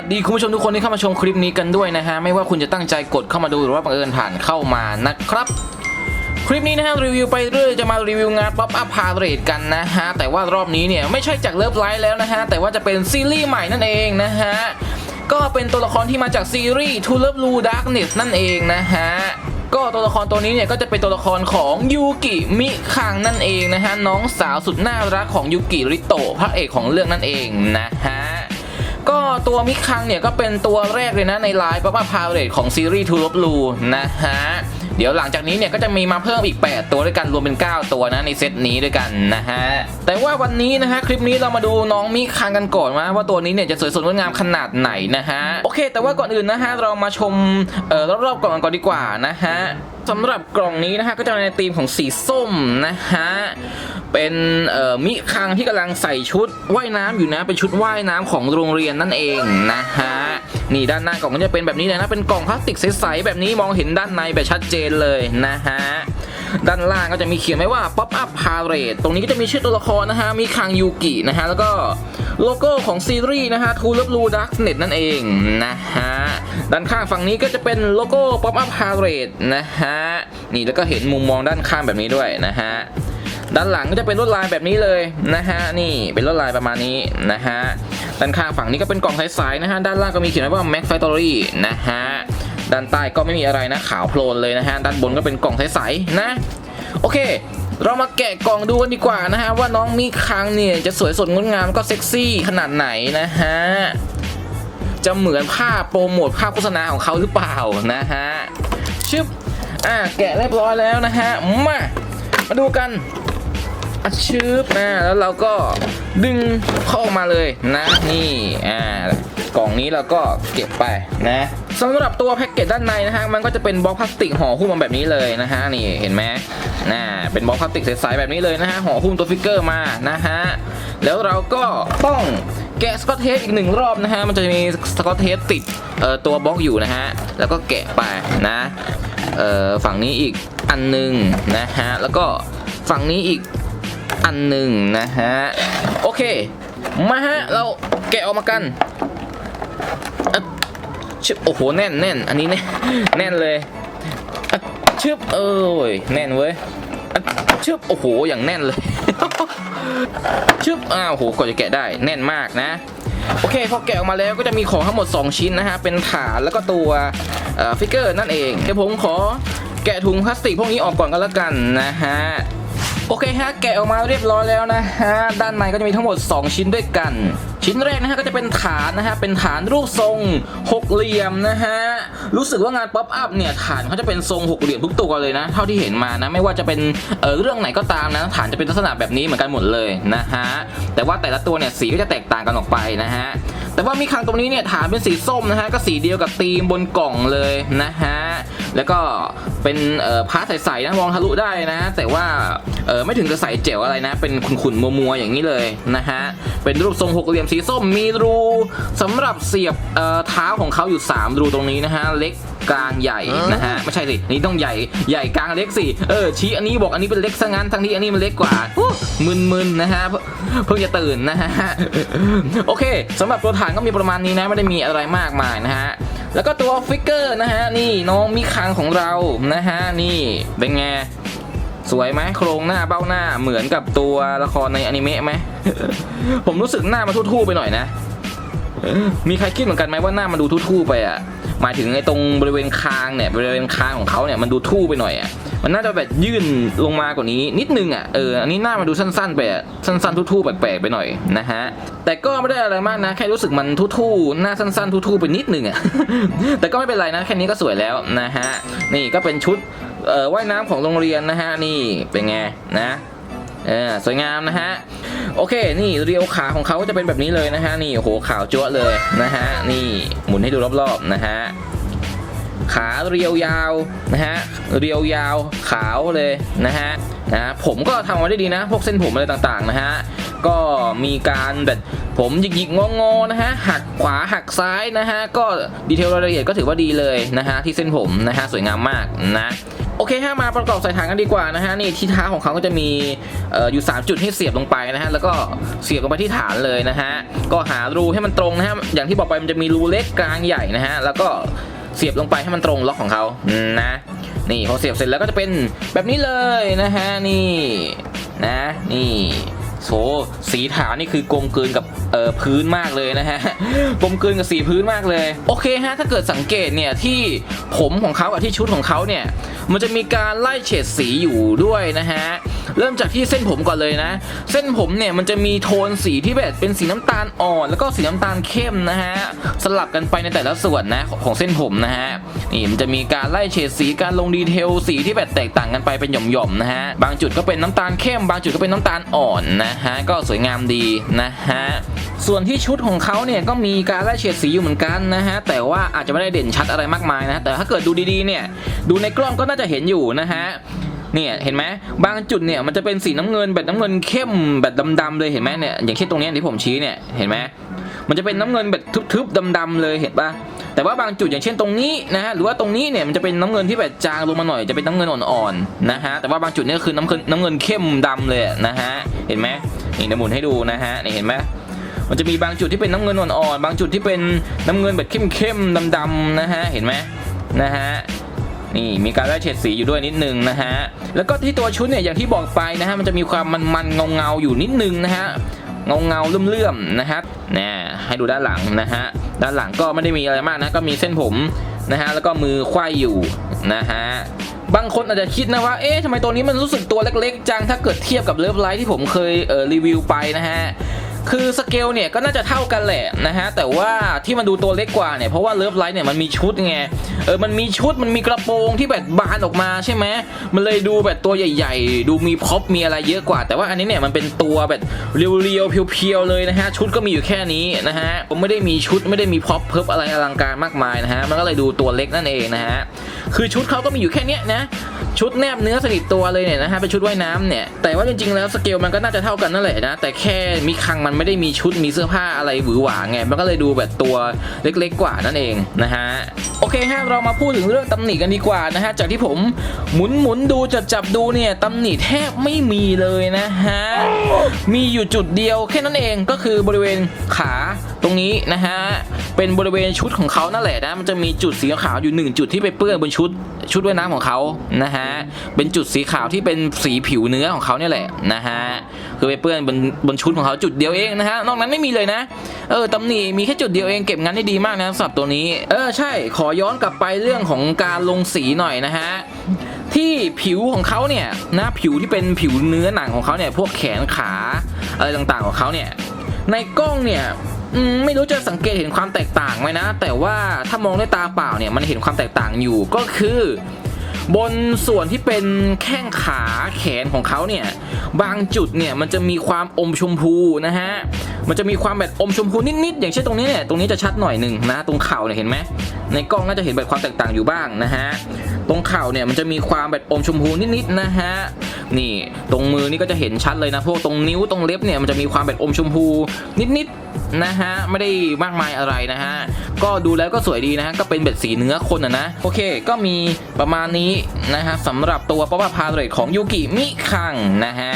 สดีคุณผู้ชมทุกคนที่เข้ามาชมคลิปนี้กันด้วยนะฮะ ไม่ว่าคุณจะตั้งใจกดเข้ามาดูหรือว่าบังเอิญผ่านเข้ามานะครับ คลิปนี้นะฮะรีวิวไปเรื่อยจะมารีวิวงานป๊อปอัพพาเรดกันนะฮะ แต่ว่ารอบนี้เนี่ยไม่ใช่จากเลิฟไลท์แล้วนะฮะ แต่ว่าจะเป็นซีรีส์ใหม่นั่นเองนะฮะ ก็เป็นตัวละครที่มาจากซีรีส์ To Love Blue Darkness นั่นเองนะฮะก็ตัวละครตัวนี้เนี่ยก็จะเป็นตัวละครของยูกิมิคังนั่นเองนะฮะน้องสาวสุดน่ารักของยูกิริโตะพระเอกของเรื่องนั่นเองนะฮะ ตัวมิคังเนี่ยก็เป็นตัวแรกเลยนะในไลน์ป๊อปอัพพาเรตของซีรีส์ทูลบลูนะฮะเดี๋ยวหลังจากนี้เนี่ยก็จะมีมาเพิ่มอีก 8 ตัวด้วยกันรวมเป็น 9 ตัวนะในเซตนี้ด้วยกันนะฮะแต่ว่าวันนี้นะฮะคลิปนี้เรามาดูน้องมิคังกันก่อนนะว่าตัวนี้เนี่ยจะสวยสดงดงามขนาดไหนนะฮะโอเค แต่ว่าก่อนอื่นนะฮะเรามาชมเอ่อรอบๆกล่องกันก่อนดีกว่านะฮะสำหรับกล่องนี้นะฮะก็จะในธีมของสีส้มนะฮะ เป็นมิคังที่กำลังใส่ชุดว่ายน้ำอยู่นะ เป็นชุดว่ายน้ำของโรงเรียนนั่นเองนะฮะนี่ด้านหน้ากล่องก็จะเป็นแบบนี้เลยนะ เป็นกล่องพลาสติกใสๆแบบนี้มองเห็นด้านในแบบชัดเจนเลยนะฮะด้านล่างก็จะมีเขียนไว้ว่า Pop Up Parade ตรงนี้ก็จะมีชื่อตัวละครนะฮะ มีคังยูกินะฮะ แล้วก็โลโก้ของซีรีส์นะฮะ True Love Blue Darknet นั่นเองนะฮะ ด้านข้างฝั่งนี้ก็จะเป็นโลโก้ Pop Up Parade นะฮะ นี่แล้วก็เห็นมุมมองด้านข้างแบบนี้ด้วยนะฮะ ด้านหลังก็จะเป็นลวดลายแบบนี้เลยนะฮะนี่เป็นลวดลายประมาณนี้นะฮะด้านข้างฝั่งนี้ก็เป็นกล่องใสๆนะฮะด้านล่างก็มีเขียนไว้ว่า Mac Factory นะฮะด้านใต้ก็ไม่มีอะไรนะขาวโพลนเลยนะฮะด้านบนก็เป็นกล่องใสๆนะ โอเค เรามาแกะกล่องดูกันดีกว่านะฮะว่าน้องมีคังเนี่ยจะสวยสดงดงามก็เซ็กซี่ขนาดไหนนะฮะจะเหมือนภาพโปรโมทภาพโฆษณาของเขาหรือเปล่านะฮะชึบอะแกะเรียบร้อยแล้วนะฮะมามาดูกัน อัดชืบนะแล้วเราก็ดึงเข้าออกมาเลยนะนี่อ่ากล่องนี้เราก็เก็บไปนะสำหรับตัวแพ็กเกจด้านในนะฮะมันก็จะเป็นบล็อกพลาสติกห่อหุ้มมาแบบนี้เลยนะฮะนี่เห็นไหมนะเป็นบล็อกพลาสติกใสๆแบบนี้เลยนะฮะห่อหุ้มตัวฟิกเกอร์มานะฮะแล้วเราก็ต้องแกะสกอตเทปอีกหนึ่งรอบนะฮะมันจะมีสกอตเทปติดเอ่อตัวบล็อกอยู่นะฮะแล้วก็แกะไปนะเอ่อฝั่งนี้อีกอันหนึ่งนะฮะแล้วก็ฝั่งนี้อีก อันหนึ่งนะฮะ โอเค มาฮะ เราแกะออกมากันชึบโอ้โห แน่นแน่นอันนี้แน่นแน่นเลยชึบเอ้ยแน่นเว้ยชึบโอ้โห อย่างแน่นเลยชึบอ้าวโอ้โหกว่าจะแกะได้แน่นมากนะ โอเค พอแกะออกมาแล้วก็จะมีของทั้งหมด 2 ชิ้นนะฮะ เป็นฐานแล้วก็ตัวเอ่อฟิกเกอร์นั่นเองเดี๋ยวผมขอแกะถุงพลาสติกพวกนี้ออกก่อนก็แล้วกันนะฮะ โอเคฮะแกะออกมาเรียบร้อยแล้วนะฮะด้านในก็จะมีทั้งหมด 2 ชิ้นด้วยกัน ชิ้นแรกนะฮะก็จะเป็นฐานนะฮะเป็นฐานรูปทรงหกเหลี่ยมนะฮะรู้สึกว่างานป๊อปอัพเนี่ยฐานเขาจะเป็นทรงหกเหลี่ยมทุกตัวเลยนะเท่าที่เห็นมานะไม่ว่าจะเป็นเออเรื่องไหนก็ตามนะฐานจะเป็นลักษณะแบบนี้เหมือนกันหมดเลยนะฮะแต่ว่าแต่ละตัวเนี่ยสีก็จะแตกต่างกันออกไปนะฮะแต่ว่ามีคังตรงนี้เนี่ยฐานเป็นสีส้มนะฮะก็สีเดียวกับตีมบนกล่องเลยนะฮะแล้วก็เป็นพาร์ทใสๆนะมองทะลุได้นะ แต่ว่าไม่ถึงจะใส่เจ๋วอะไรนะ เป็นขุ่นๆมัวๆอย่างนี้เลยนะฮะเป็นรูปทรงหกเหลี่ยมสีส้มมีรูสำหรับเสียบเอ่อเท้าของเขาอยู่ 3 รูตรงนี้นะฮะเล็ก กลางใหญ่นะฮะไม่ใช่สินี่ต้องใหญ่ใหญ่กลางเล็กสิเออชี้อันนี้บอกอันนี้เป็นเล็กซะงั้นทั้งที่อันนี้มันเล็กกว่าอู้มึนๆนะฮะเพิ่งเพิ่งจะตื่นนะฮะโอเคสำหรับตัวฐานก็มีประมาณนี้นะไม่ได้มีอะไรมากมายนะฮะแล้วก็ตัวฟิกเกอร์นะฮะนี่น้องมิคังของเรานะฮะนี่เป็นไงสวยไหมโครงหน้าเบ้าหน้าเหมือนกับตัวละครในอนิเมะไหมผมรู้สึกหน้ามันทู่ๆไปหน่อยนะ มีใครคิดเหมือนกันไหมว่าหน้ามันดูทู่ๆไปอะ หมายถึงไอ้ตรงบริเวณคางเนี่ยบริเวณคางของเขาเนี่ยมันดูทู่ไปหน่อยอะมันน่าจะแบบยื่นลงมากว่านี้นิดนึงอะเอออันนี้หน้ามันดูสั้นๆไปสั้นๆทู่ๆแปลกๆไปหน่อยนะฮะแต่ก็ไม่ได้อะไรมากนะ แค่รู้สึกมันทู่ๆหน้าสั้นๆทู่ๆไปนิดนึงอะแต่ก็ไม่เป็นไรนะแค่นี้ก็สวยแล้วนะฮะนี่ก็เป็นชุดเอ่อว่ายน้ำของโรงเรียนนะฮะนี่เป็นไงนะเออสวยงามนะฮะ โอเค นี่เรียวขาของเขาจะเป็นแบบนี้เลยนะฮะ นี่โอ้โหขาวจั๊วเลยนะฮะ นี่หมุนให้ดูรอบๆนะฮะ ขาเรียวยาวนะฮะ เรียวยาวขาวเลยนะฮะนะผมก็ทำออกมาได้ดีนะ พวกเส้นผมอะไรต่างๆนะฮะ ก็มีการแบบผมหยิกๆงอๆนะฮะ หักขวาหักซ้ายนะฮะ ก็ดีเทลรายละเอียดก็ถือว่าดีเลยนะฮะที่เส้นผมนะฮะสวยงามมากนะ โอเคฮะมาประกอบใส่ถังกันดีกว่านะฮะนี่ที่เท้าของเขาก็จะมีอออยู่3จุดให้เสียบลงไปนะฮะแล้วก็เสียบลงไปที่ฐานเลยนะฮะก็หารูให้มันตรงนะฮะอย่างที่บอกไปมันจะมีรูเล็กกลางใหญ่นะฮะแล้วก็เสียบลงไปให้มันตรงล็อกของเขานะนี่พอเสียบเสร็จแล้วก็จะเป็นแบบนี้เลยนะฮะนี่นะนี่โซสีฐานนี่คือกลมกลืนกับเอ่อพื้นมากเลยนะฮะกลมกลืนกับสีพื้นมากเลย โอเคฮะถ้าเกิดสังเกตเนี่ยที่ผมของเขากับที่ชุดของเขาเนี่ย มันจะมีการไล่เฉดสีอยู่ด้วยนะฮะ เริ่มจากที่เส้นผมก่อนเลยนะ เส้นผมเนี่ยมันจะมีโทนสีที่แบบเป็นสีน้ำตาลอ่อน แล้วก็สีน้ำตาลเข้มนะฮะ สลับกันไปในแต่ละส่วนนะของเส้นผมนะฮะ นี่มันจะมีการไล่เฉดสีการลงดีเทลสีที่แบบแตกต่างกันไปเป็นหย่อมๆนะฮะ บางจุดก็เป็นน้ำตาลเข้ม บางจุดก็เป็นน้ำตาลอ่อนนะฮะ ก็สวยงามดีนะฮะ ส่วนที่ชุดของเขาเนี่ยก็มีการไล่เฉดสีอยู่เหมือนกันนะฮะแต่ว่าอาจจะไม่ได้เด่นชัดอะไรมากมายนะแต่ถ้าเกิดดูดีๆเนี่ยดูในกล้องก็น่าจะเห็นอยู่นะฮะเนี่ยเห็นไหมบางจุดเนี่ยมันจะเป็นสีน้ำเงินแบบน้ำเงินเข้มแบบดำๆเลยเห็นไหมเนี่ยอย่างเช่นตรงนี้ที่ผมชี้เนี่ยเห็นไหมมันจะเป็นน้ำเงินแบบทึบๆดำๆเลยเห็นปะแต่ว่าบางจุดอย่างเช่นตรงนี้นะฮะหรือว่าตรงนี้เนี่ยมันจะเป็นน้ำเงินที่แบบจางลงมาหน่อยจะเป็นน้ำเงินอ่อนๆนะฮะแต่ว่าบางจุดเนี่ยคือน้ำเงินน้ำเงินเข้มดำเลยนะฮะเห็นไหมนี่เดี๋ยวหมุนให้ดูนะฮะนี่เห็นไหม มันจะมีบางจุดที่เป็นน้ำเงินอ่อนๆบางจุดที่เป็นน้ำเงินแบบเข้มๆดำๆนะฮะเห็นไหมนะฮะนี่มีการไล่เฉดสีอยู่ด้วยนิดนึงนะฮะแล้วก็ที่ตัวชุดเนี่ยอย่างที่บอกไปนะฮะมันจะมีความมันๆเงาๆอยู่นิดนึงนะฮะเงาเงาๆเลื่อมๆนะฮะนี่ให้ดูด้านหลังนะฮะด้านหลังก็ไม่ได้มีอะไรมากนะก็มีเส้นผมนะฮะแล้วก็มือไขว้อยู่นะฮะบางคนอาจจะคิดนะว่า เอ๊ะทำไมตัวนี้มันรู้สึกตัวเล็กๆ จัง ถ้าเกิดเทียบกับเลิฟไลท์ที่ผมเคยเออรีวิวไปนะฮะ คือสเกลเนี่ยก็น่าจะเท่ากันแหละนะฮะแต่ว่าที่มันดูตัวเล็กกว่าเนี่ยเพราะว่าเลิฟไลท์เนี่ยมันมีชุดไงเออมันมีชุดมันมีกระโปรงที่แบบบานออกมาใช่ไหมมันเลยดูแบบตัวใหญ่ ๆ ดูมีพ็อปมีอะไรเยอะกว่า แต่ว่าอันนี้เนี่ยมันเป็นตัวแบบเรียวๆเพียวๆเลยนะฮะชุดก็มีอยู่แค่นี้นะฮะผมไม่ได้มีชุดไม่ได้มีพ็อปเพิ่บอะไรอลังการมากมายนะฮะมันก็เลยดูตัวเล็กนั่นเองนะฮะ คือชุดเขาก็มีอยู่แค่เนี้ยนะ ชุดแนบเนื้อสนิทตัวเลยเนี่ยนะฮะเป็นชุดว่ายน้ำเนี่ย แต่ว่าจริงๆแล้วสเกลมันก็น่าจะเท่ากันนั่นแหละนะ แต่แค่มีคังมันไม่ได้มีชุดมีเสื้อผ้าอะไรหวือหวาไง มันก็เลยดูแบบตัวเล็กๆกว่านั่นเองนะฮะ โอเคฮะเรามาพูดถึงเรื่องตำหนิกันดีกว่านะฮะ จากที่ผมหมุนหมุนๆดูจับจับๆดูเนี่ยตำหนิแทบไม่มีเลยนะฮะ มีอยู่จุดเดียวแค่นั้นเองก็คือบริเวณขาตรงนี้นะฮะ เป็นบริเวณชุดของเขานั่นแหละนะมันจะมีจุดสีขาวอยู่หนึ่งจุดที่ไปเปื้อนบนชุดชุดว่ายน้ำของเขานะฮะเป็นจุดสีขาวที่เป็นสีผิวเนื้อของเขาเนี่ยแหละนะฮะคือไปเปื้อนบนบนชุดของเขาจุดเดียวเองนะฮะนอกนั้นไม่มีเลยนะ เออตำหนิมีแค่จุดเดียวเองเก็บงานได้ดีมากนะสำหรับตัวนี้ เออใช่ขอย้อนกลับไปเรื่องของการลงสีหน่อยนะฮะที่ผิวของเขาเนี่ยนะผิวที่เป็นผิวเนื้อหนังของเขาเนี่ยพวกแขนขาอะไรต่างๆของเขาเนี่ยในกล้องเนี่ย ไม่รู้จะสังเกตเห็นความแตกต่างไหมนะ แต่ว่าถ้ามองด้วยตาเปล่าเนี่ยมันเห็นความแตกต่างอยู่ก็คือบนส่วนที่เป็นแข้งขาแขนของเขาเนี่ยบางจุดเนี่ยมันจะมีความอมชมพูนะฮะมันจะมีความแบบอมชมพูนิดๆอย่างเช่นตรงนี้เนี่ยตรงนี้จะชัดหน่อยหนึ่งนะตรงเข่าเนี่ยเห็นไหมในกล้องน่าจะเห็นแบบความแตกต่างอยู่บ้างนะฮะ ตรงเข่าเนี่ยมันจะมีความแบบอมชมพูนิดๆนะฮะนี่ตรงมือนี่ก็จะเห็นชัดเลยนะพวกตรงนิ้วตรงเล็บเนี่ยมันจะมีความแบบอมชมพูนิดๆนะฮะไม่ได้มากมายอะไรนะฮะก็ดูแล้วก็สวยดีนะฮะก็เป็นแบบสีเนื้อคนอะนะโอเค ก็มีประมาณนี้นะฮะสำหรับตัวป๊อปพาเรตของยูกิมิคังนะฮะ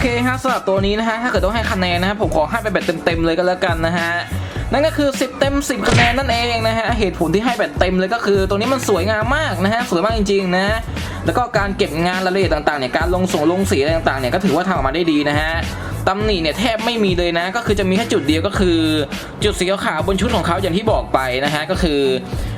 เคฮะสำหรับตัวนี้นะฮะถ้าเกิดต้องให้คะแนนนะฮะผมขอให้ไปแบบเต็มๆเลยก็แล้วกันนะฮะนั่นก็คือ 10 เต็ม 10 คะแนนนั่นเองนะฮะเหตุผลที่ให้แบบเต็มเลยก็คือตัวนี้มันสวยงามมากนะฮะสวยมากจริงๆนะแล้วก็การเก็บงานรายละเอียดต่างๆเนี่ยการลงส่งลงสีอะไรต่างๆเนี่ยก็ถือว่าทำออกมาได้ดีนะฮะ ตำหนิเนี่ยแทบไม่มีเลยนะ ก็คือจะมีแค่จุดเดียวก็คือ จุดสีขาวบนชุดของเขาอย่างที่บอกไปนะฮะก็คือ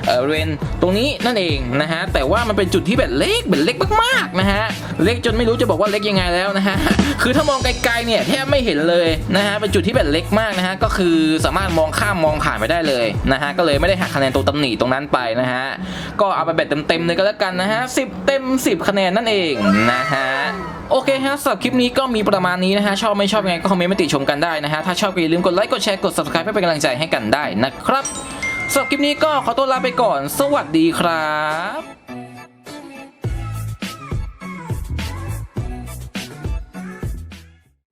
เออเรนตรงนี้นั่นเองนะฮะแต่ว่ามันเป็นจุดที่แบบเล็กแบบเล็กมากๆนะฮะเล็กจนไม่รู้จะบอกว่าเล็กยังไงแล้วนะฮะคือถ้ามองไกลๆเนี่ยแทบไม่เห็นเลยนะฮะเป็นจุดที่แบบเล็กมากนะฮะก็คือสามารถมองข้ามมองผ่านไปได้เลยนะฮะก็เลยไม่ได้หักคะแนนตรงตำหนิตรงนั้นไปนะฮะก็เอาไปแบบเต็มๆเลยก็แล้วกันนะฮะสิเต็ม 10 คะแนนนั่นเองนะฮะ โอเคฮะสำหรับคลิปนี้ก็มีประมาณนี้นะฮะชอบไม่ชอบยังไงก็คอมเมนต์มาติชมกันได้นะฮะถ้าชอบก็อย่าลืมกดไลค์กดแชร์กด subscribe เพื่อเป็นกำลังใจให้กันได้นะครับสำหรับคลิปนี้ก็ขอตัวลาไปก่อน สวัสดีครับ